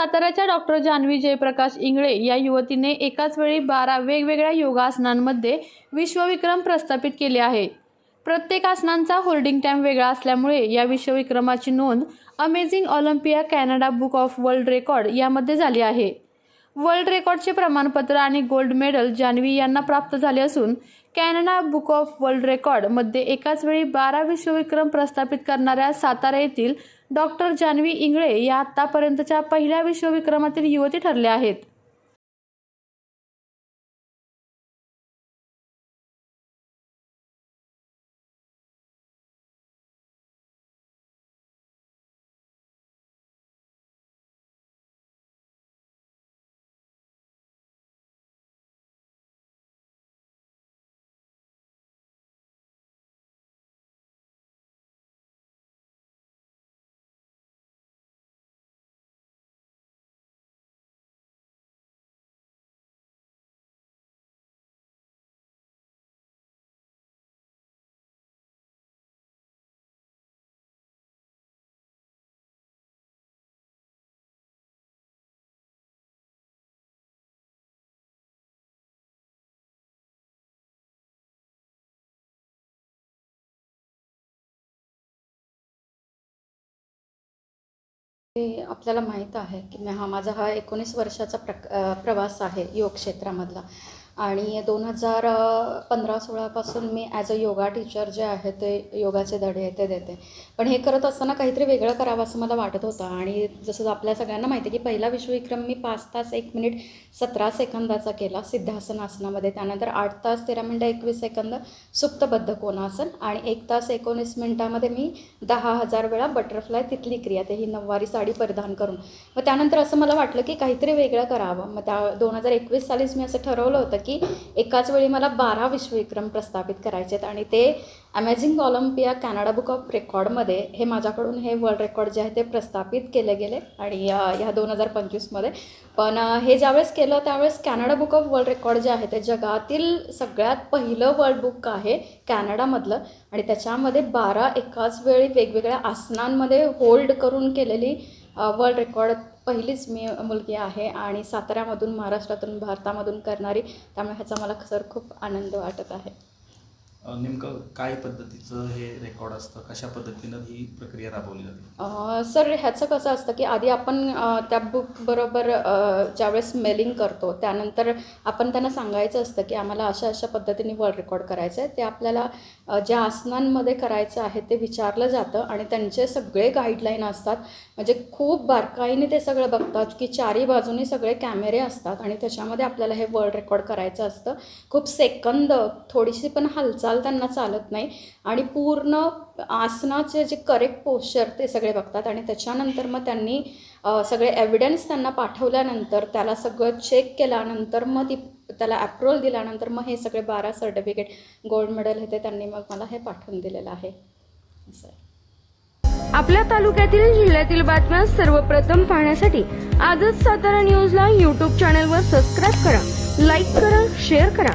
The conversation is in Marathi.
साताऱ्याच्या डॉक्टर जान्हवी जयप्रकाश इंगळे या युवतीने एकाच वेळी बारा वेगवेगळ्या योगासनांमध्ये विश्वविक्रम प्रस्थापित केले आहे. प्रत्येक आसनांचा होल्डिंग टाईम वेगळा असल्यामुळे या विश्वविक्रमाची नोंद amazing Olympia Canada book of world record यामध्ये झाली आहे. वर्ल्ड रेकॉर्डचे प्रमाणपत्र आणि गोल्ड मेडल जान्हवी यांना प्राप्त झाले असून कॅनडा बुक ऑफ वर्ल्ड रेकॉर्डमध्ये एकाच वेळी बारा विश्वविक्रम प्रस्थापित करणाऱ्या सातारा येथील डॉक्टर जान्हवी इंगळे या आतापर्यंतच्या पहिल्या विश्वविक्रमातील युवती ठरल्या आहेत. ते आपल्याला माहीत आहे की हा माझा हा एकोणीस वर्षाचा प्रक प्रवास आहे योग क्षेत्रामधला. आणि दोन हजार पंधरा सोळापासून मी ॲज अ योगा टीचर जे आहे ते योगाचे धडे ते देते. पण हे करत असताना काहीतरी वेगळं करावं असं मला वाटत होतं. आणि जसं आपल्या सगळ्यांना माहिती आहे की पहिला विश्वविक्रम मी पाच तास एक मिनिट सतरा सेकंदाचा केला सिद्धासन आसनामध्ये त्यानंतर आठ तास तेरा मिनटं एकवीस सेकंद सुप्तबद्ध कोणासन आणि एक तास एकोणीस मिनटामध्ये मी दहा हजार वेळा बटरफ्लाय तिथली क्रिया ते ही नऊवारी साडी परिधान करून. मग त्यानंतर असं मला वाटलं की काहीतरी वेगळं करावं. मग त्या दोन हजार एकवीस सालीच मी असं ठरवलं होतं की एकाच वेळी मला बारा विश्वविक्रम प्रस्थापित करायचे आहेत आणि ते amazing Olympia Canada book of रेकॉर्डमध्ये हे माझ्याकडून हे वर्ल्ड रेकॉर्ड जे आहे ते प्रस्थापित केले गेले आणि ह्या दोन हजार पंचवीसमध्ये पण हे ज्यावेळेस केलं त्यावेळेस Canada book of world record जे आहे ते जगातील सगळ्यात पहिलं वर्ल्ड बुक आहे कॅनडामधलं आणि त्याच्यामध्ये बारा एकाच वेळी वेगवेगळ्या आसनांमध्ये होल्ड करून केलेली वर्ल्ड रेकॉर्ड पहिलीच मी मुलगी आहे आणि साताऱ्यामधून महाराष्ट्रातून भारतामधून करणारी. त्यामुळे ह्याचा मला खर खूप आनंद वाटत आहे. नेमकं काय पद्धतीचं हे रेकॉर्ड असतं? कशा पद्धतीनं ही प्रक्रिया राबवली जाते? सर ह्याचं कसं असतं की आधी आपण त्या बुकबरोबर बरोबर ज्यावेळेस मेलिंग करतो त्यानंतर आपण त्यांना सांगायचं असतं की आम्हाला अशा अशा पद्धतीने वर्ल्ड रेकॉर्ड करायचं आहे ते आपल्याला ज्या आसनांमध्ये करायचं आहे ते विचारलं जातं आणि त्यांचे सगळे गाईडलाईन असतात. म्हणजे खूप बारकाईने ते सगळं बघतात की चारी बाजूनी सगळे कॅमेरे असतात आणि त्याच्यामध्ये आपल्याला हे वर्ल्ड रेकॉर्ड करायचं असतं. खूप सेकंद थोडीशी पण हालचाल त्यांना चालत नाही. आणि पूर्ण आसनाचे जे करेक्ट पोश्चर ते सगळे बघतात आणि त्याच्यानंतर मग त्यांनी सगळे एव्हिडन्स त्यांना पाठवल्यानंतर त्याला सगळं चेक केल्यानंतर मग ती त्याला अप्रुव्हल दिल्यानंतर मग हे सगळे बारा सर्टिफिकेट गोल्ड मेडल हे ते त्यांनी मग मला हे पाठवून दिलेलं आहे. असं आपल्या तालुक्यातील जिल्ह्यातील बातम्या सर्वप्रथम पाहण्यासाठी आजच सातारा न्यूजला यूट्यूब चॅनलवर सबस्क्राईब करा लाईक करा शेअर करा.